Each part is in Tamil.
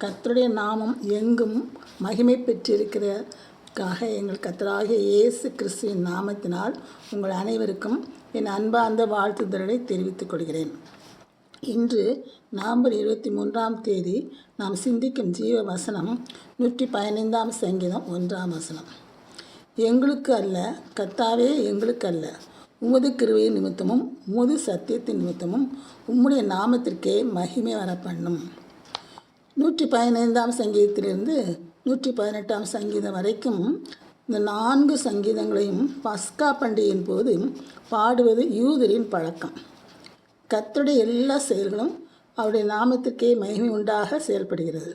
கர்த்தருடைய நாமம் எங்கும் மகிமை பெற்றிருக்கிறதுக்காக எங்கள் கர்த்தராகிய இயேசு கிறிஸ்துவின் நாமத்தினால் உங்கள் அனைவருக்கும் என் அன்பார்ந்த வாழ்த்துதல்களை தெரிவித்துக் கொள்கிறேன். இன்று நவம்பர் இருபத்தி மூன்றாம் தேதி நாம் சிந்திக்கும் ஜீவ வசனம் நூற்றி பதினைந்தாம் சங்கீதம் ஒன்றாம் வசனம். எங்களுக்கு அல்ல கத்தாவே எங்களுக்கு அல்ல. உமது கிருவை நிமித்தமும் உமது சத்தியத்தின் நிமித்தமும் உம்முடைய நாமத்திற்கே மகிமை வர பண்ணும் நூற்றி பதினைந்தாம் சங்கீதத்திலிருந்து நூற்றி பதினெட்டாம் சங்கீதம் வரைக்கும் இந்த நான்கு சங்கீதங்களையும் பஸ்கா பண்டிகையின் போது பாடுவது யூதரின் பழக்கம். கத்துடைய எல்லா செயல்களும் அவருடைய நாமத்துக்கே மகிமை உண்டாக செயல்படுகிறது.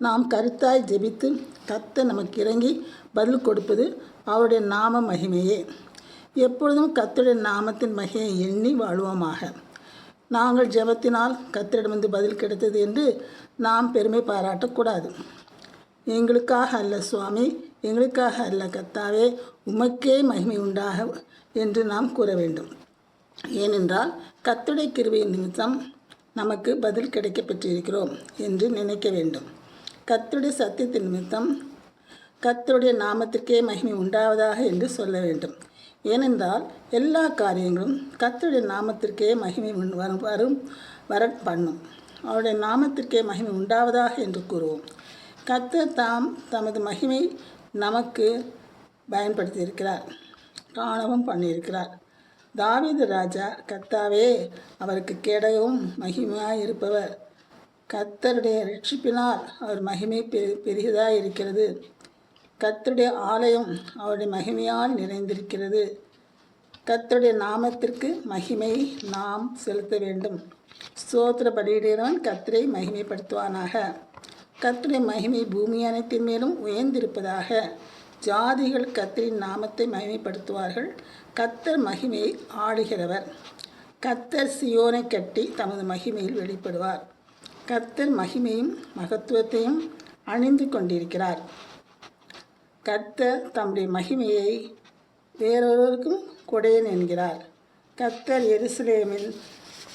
நாம் கருத்தாய் ஜெபித்து கத்தை நமக்கு இறங்கி பதில் கொடுப்பது அவருடைய நாம மகிமையே. எப்பொழுதும் கத்துடைய நாமத்தின் மகிமையை எண்ணி வாழ்வோமாக. நாங்கள் ஜெபத்தினால் கத்திரிடமிருந்து பதில் கிடைத்தது என்று நாம் பெருமை பாராட்டக்கூடாது. எங்களுக்காக அல்ல சுவாமி எங்களுக்காக அல்ல கத்தாவே உமக்கே மகிமை உண்டாக என்று நாம் கூற வேண்டும். ஏனென்றால் கத்துடை கிருவியின் நிமித்தம் நமக்கு பதில் கிடைக்க பெற்றிருக்கிறோம் என்று நினைக்க வேண்டும். கத்துடைய சத்தியத்தின் நிமித்தம் கத்தருடைய நாமத்திற்கே மகிமை உண்டாவதாக என்று சொல்ல வேண்டும். ஏனென்றால் எல்லா காரியங்களும் கர்த்தருடைய நாமத்திற்கே மகிமை வரும் வரும் வர பண்ணும். அவருடைய நாமத்திற்கே மகிமை உண்டாவதாக என்று கூறுவோம். கத்தர் தாம் தமது மகிமை நமக்கு பயன்படுத்தியிருக்கிறார். காணவும் பண்ணியிருக்கிறார். தாவீது ராஜா கர்த்தாவே அவருக்கு கேடகவும் மகிமையாக இருப்பவர் கர்த்தருடைய ரட்சிப்பினால் அவர் மகிமை பெரு பெரியதாக இருக்கிறது கத்தருடைய ஆலயம் அவருடைய மகிமையால் நிறைந்திருக்கிறது. கர்த்தருடைய நாமத்திற்கு மகிமை நாம் செலுத்த வேண்டும். சோத்திர பலியிடுகிறவன் கர்த்தரை மகிமைப்படுத்துவானாக. கர்த்தருடைய மகிமை பூமி அனைத்தின் மேலும் உயர்ந்திருப்பதாக. ஜாதிகள் கர்த்தரின் நாமத்தை மகிமைப்படுத்துவார்கள். கத்தர் மகிமையை ஆளுகிறவர். கத்தர் சியோனை கட்டி தமது மகிமையில் வெளிப்படுவார். கத்தர் மகிமையும் மகத்துவத்தையும் அணிந்து கொண்டிருக்கிறார். கர்த்தர் தம்முடைய மகிமையை வேறொருவருக்கும் கொடையன் என்கிறார். கர்த்தர் எருசலேமில்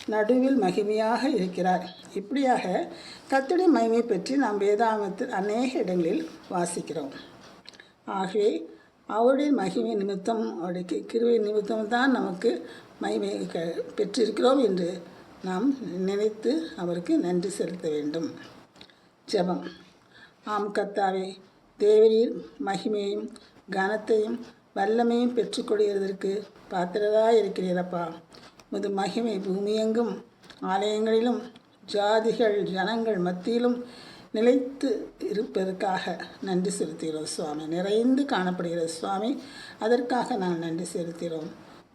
நடுவில் மகிமையாக இருக்கிறார். இப்படியாக கர்த்தருடைய மகிமை பற்றி நாம் வேதாமத்தில் அநேக இடங்களில் வாசிக்கிறோம். ஆகவே அவருடைய மகிமை நிமித்தம் அவருடைய கிருவை நிமித்தம் தான் நமக்கு மகிமை க பெற்றிருக்கிறோம் என்று நாம் நினைத்து அவருக்கு நன்றி செலுத்த வேண்டும். ஜெபம். ஆம் கத்தாவே தேவரீர் மகிமையும் கனத்தையும் வல்லமையும் பெற்றுக்கொள்கிறதற்கு பாத்திரராக இருக்கிறீரப்பா. முது மகிமை பூமியெங்கும் ஆலயங்களிலும் ஜாதிகள் ஜனங்கள் மத்தியிலும் நிலைத்து இருப்பதற்காக நன்றி செலுத்துகிறோம் சுவாமி. நிறைந்து காணப்படுகிற சுவாமி அதற்காக நான் நன்றி செலுத்துகிறோம்.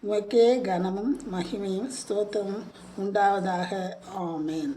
உமக்கே கனமும் மகிமையும் ஸ்தோத்திரமும் உண்டாவதாக. ஆமேன்.